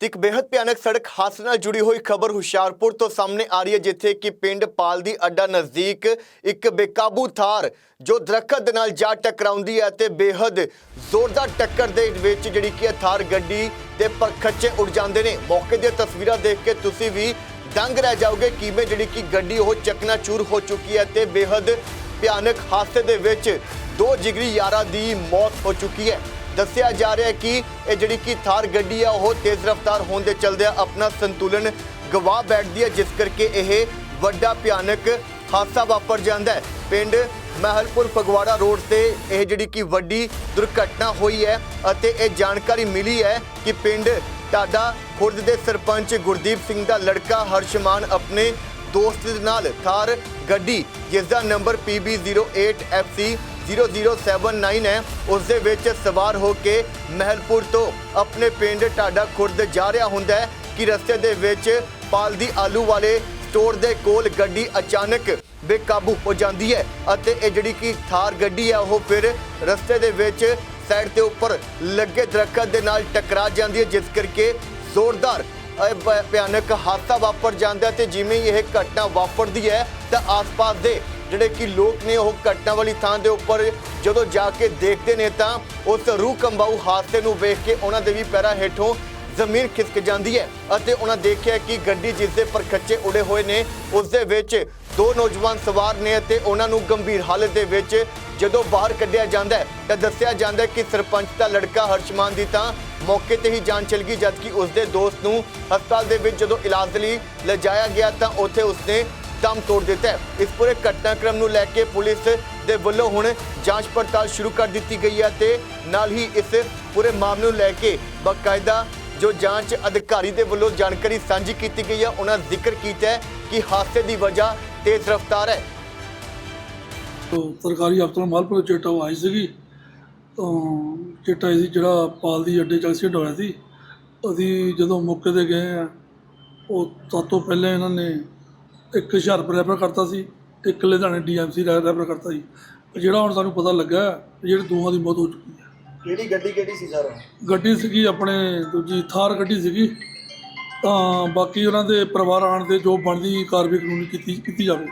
ਤੇ ਇੱਕ ਬੇहद ਭਿਆਨਕ ਸੜਕ ਹਾਦਸੇ ਨਾਲ ਜੁੜੀ ਹੋਈ ਖਬਰ ਹੁਸ਼ਿਆਰਪੁਰ ਤੋਂ ਸਾਹਮਣੇ ਆ ਰਹੀ ਹੈ, ਜਿੱਥੇ ਕਿ ਪਿੰਡ ਪਾਲ ਦੀ ਅੱਡਾ ਨਜ਼ਦੀਕ ਇੱਕ ਬੇਕਾਬੂ ਥਾਰ ਜੋ ਦਰਖਤ ਦੇ ਨਾਲ ਜਾ ਟਕਰਾਉਂਦੀ ਹੈ ਤੇ ਬੇहद ਜ਼ੋਰਦਾਰ ਟੱਕਰ ਦੇ ਵਿੱਚ ਜਿਹੜੀ ਕਿ ਥਾਰ ਗੱਡੀ ਤੇ ਪਰਖੱਚੇ ਉੱਡ ਜਾਂਦੇ ਨੇ। ਮੌਕੇ ਦੀਆਂ ਤਸਵੀਰਾਂ ਦੇਖ ਕੇ ਤੁਸੀਂ ਵੀ ਦੰਗ ਰਹਿ ਜਾਓਗੇ ਕਿਵੇਂ ਜਿਹੜੀ ਕਿ ਗੱਡੀ ਉਹ ਚਕਨਾਚੂਰ ਹੋ ਚੁੱਕੀ ਹੈ ਤੇ ਬੇहद ਭਿਆਨਕ ਹਾਦਸੇ ਦੇ ਵਿੱਚ ਦੋ ਜਿਗਰੀ ਯਾਰਾਂ ਦੀ ਮੌਤ ਹੋ ਚੁੱਕੀ ਹੈ। ਦੱਸਿਆ ਜਾ ਰਿਹਾ ਹੈ ਕਿ ਇਹ ਜਿਹੜੀ ਕਿ ਥਾਰ ਗੱਡੀ ਆ, ਉਹ ਤੇਜ਼ ਰਫ਼ਤਾਰ ਹੋਣ ਦੇ ਚਲਦਿਆਂ ਆਪਣਾ ਸੰਤੁਲਨ ਗਵਾ ਬੈਠਦੀ ਹੈ ਜਿਸ ਕਰਕੇ ਇਹ ਵੱਡਾ ਭਿਆਨਕ ਹਾਦਸਾ ਵਾਪਰ ਜਾਂਦਾ ਹੈ। ਪਿੰਡ ਮਹਿਲਪੁਰ ਫਗਵਾੜਾ ਰੋਡ ਤੇ ਇਹ ਜਿਹੜੀ ਕਿ ਵੱਡੀ ਦੁਰਘਟਨਾ ਹੋਈ ਹੈ ਅਤੇ ਇਹ ਜਾਣਕਾਰੀ ਮਿਲੀ ਹੈ ਕਿ ਪਿੰਡ ਟਾਡਾ ਖੁਰਦ ਦੇ ਸਰਪੰਚ ਗੁਰਦੀਪ ਸਿੰਘ ਦਾ ਲੜਕਾ ਹਰਸ਼ਮਾਨ ਆਪਣੇ ਦੋਸਤ ਦੇ ਨਾਲ ਥਾਰ ਗੱਡੀ ਜਿਸ ਦਾ ਨੰਬਰ PB08FC 0079 ਹੈ। ਉਸ ਦੇ ਵਿੱਚ ਸਵਾਰ ਹੋ ਕੇ ਮਹਿਲਪੁਰ ਤੋਂ ਆਪਣੇ ਪਿੰਡ ਟਾਡਾ ਖੁਰਦ ਜਾ ਰਿਹਾ ਹੁੰਦਾ ਹੈ ਕਿ ਰਸਤੇ ਦੇ ਵਿੱਚ ਪਾਲਦੀ ਆਲੂ ਵਾਲੇ ਸਟੋਰ ਦੇ ਕੋਲ ਗੱਡੀ ਅਚਾਨਕ ਬੇਕਾਬੂ ਹੋ ਜਾਂਦੀ ਹੈ ਅਤੇ ਇਹ ਜਿਹੜੀ ਕਿ ਥਾਰ ਗੱਡੀ ਹੈ, ਉਹ ਫਿਰ ਰਸਤੇ ਦੇ ਵਿੱਚ ਸਾਈਡ ਦੇ ਉੱਪਰ ਲੱਗੇ ਦਰਖਤ ਦੇ ਨਾਲ ਟਕਰਾ ਜਾਂਦੀ ਹੈ, ਜਿਸ ਕਰਕੇ ਜ਼ੋਰਦਾਰ ਭਿਆਨਕ ਹਾਦਸਾ ਵਾਪਰ ਜਾਂਦਾ ਹੈ ਤੇ ਜਿਵੇਂ ਇਹ ਘਟਨਾ ਵਾਪਰਦੀ ਹੈ, ਤਾਂ ਆਸ-ਪਾਸ ਦੇ ਜਿਹੜੇ ਕਿ ਲੋਕ ਨੇ ਉਹ ਘਟਨਾ ਵਾਲੀ ਥਾਂ ਦੇ ਉੱਪਰ ਜਦੋਂ ਜਾ ਕੇ ਦੇਖਦੇ ਨੇ ਤਾਂ ਉਸ ਰੂਹ ਕੰਬਾਊ ਹਾਦਸੇ ਨੂੰ ਵੇਖ ਕੇ ਉਹਨਾਂ ਦੇ ਵੀ ਪੈਰਾਂ ਹੇਠੋਂ ਜ਼ਮੀਨ ਖਿਸਕ ਜਾਂਦੀ ਹੈ ਅਤੇ ਉਹਨਾਂ ਦੇਖਿਆ ਕਿ ਗੱਡੀ ਜਿਸ ਦੇ ਪਰਖੱਚੇ ਉੜੇ ਹੋਏ ਨੇ, ਉਸ ਦੇ ਵਿੱਚ ਦੋ ਨੌਜਵਾਨ ਸਵਾਰ ਨੇ ਅਤੇ ਉਹਨਾਂ ਨੂੰ ਗੰਭੀਰ ਹਾਲਤ ਦੇ ਵਿੱਚ ਜਦੋਂ ਬਾਹਰ ਕੱਢਿਆ ਜਾਂਦਾ ਹੈ ਤਾਂ ਦੱਸਿਆ ਜਾਂਦਾ ਹੈ ਕਿ ਸਰਪੰਚ ਦਾ ਲੜਕਾ ਹਰਸ਼ਮਾਨ ਦੀ ਤਾਂ ਮੌਕੇ ਤੇ ਹੀ ਜਾਨ ਚਲ ਗਈ, ਜਦਕਿ ਉਸ ਦੇ ਦੋਸਤ ਨੂੰ ਹਸਪਤਾਲ ਦੇ ਵਿੱਚ ਜਦੋਂ ਇਲਾਜ ਲਈ ਲਿਜਾਇਆ ਗਿਆ ਤਾਂ ਉੱਥੇ ਉਸਨੇ ਦਮ ਤੋੜ ਦਿੱਤਾ ਇਸ ਪੂਰੇ ਘਟਨਾਕ੍ਰਮ ਨੂੰ ਲੈ ਕੇ ਪੁਲਿਸ ਦੇ ਵੱਲੋਂ ਹੁਣ ਜਾਂਚ ਪੜਤਾਲ ਸ਼ੁਰੂ ਕਰ ਦਿੱਤੀ ਗਈ ਹੈ ਤੇ ਨਾਲ ਹੀ ਇਸ ਪੂਰੇ ਮਾਮਲੇ ਨੂੰ ਲੈ ਕੇ ਬਕਾਇਦਾ ਜੋ ਜਾਂਚ ਅਧਿਕਾਰੀ ਦੇ ਵੱਲੋਂ ਜਾਣਕਾਰੀ ਸਾਂਝੀ ਕੀਤੀ ਗਈ ਹੈ, ਉਹਨਾਂ ਜ਼ਿਕਰ ਕੀਤਾ ਕਿ ਹਾਦਸੇ ਦੀ ਵਜ੍ਹਾ ਤੇਜ਼ ਰਫ਼ਤਾਰ ਹੈ। ਤੋਂ ਸਰਕਾਰੀ ਹਸਪਤਾਲ ਮਾਲਪੁਰ ਚੇਟਾ ਆਈ ਸੀਗੀ। ਤਾਂ ਚੇਟਾ ਸੀ ਜਿਹੜਾ ਪਾਲਦੀ ਅੱਡੇ ਚ ਐਕਸੀਡੈਂਟ ਹੋਇਆ ਸੀ। ਅਸੀਂ ਜਦੋਂ ਮੌਕੇ ਤੇ ਗਏ ਆ, ਉਹ ਤੋਂ ਪਹਿਲਾਂ ਇਹਨਾਂ ਨੇ ਇੱਕ ਹੁਸ਼ਿਆਰਪੁਰ ਰੈਫਰ ਕਰਤਾ ਸੀ ਇੱਕ ਲੁਧਿਆਣੇ ਡੀਐਮਸੀ ਰੈਫਰ ਕਰਤਾ ਸੀ ਜਿਹੜਾ ਹੁਣ ਸਾਨੂੰ ਪਤਾ ਲੱਗਾ ਜਿਹੜੇ ਦੋਹਾਂ ਦੀ ਮੌਤ ਹੋ ਚੁੱਕੀ ਹੈ। ਕਿਹੜੀ ਗੱਡੀ ਕਿਹੜੀ ਸੀ ਸਰ? ਗੱਡੀ ਸੀਗੀ ਆਪਣੇ ਦੂਜੀ ਥਾਰ ਗੱਡੀ ਸੀਗੀ। ਤਾਂ ਬਾਕੀ ਉਹਨਾਂ ਦੇ ਪਰਿਵਾਰ ਆਣ ਤੇ ਜੋ ਬਣਦੀ ਕਾਰਵਾਈ ਕਾਨੂੰਨੀ ਕੀਤੀ ਕੀਤੀ ਜਾਵੇ।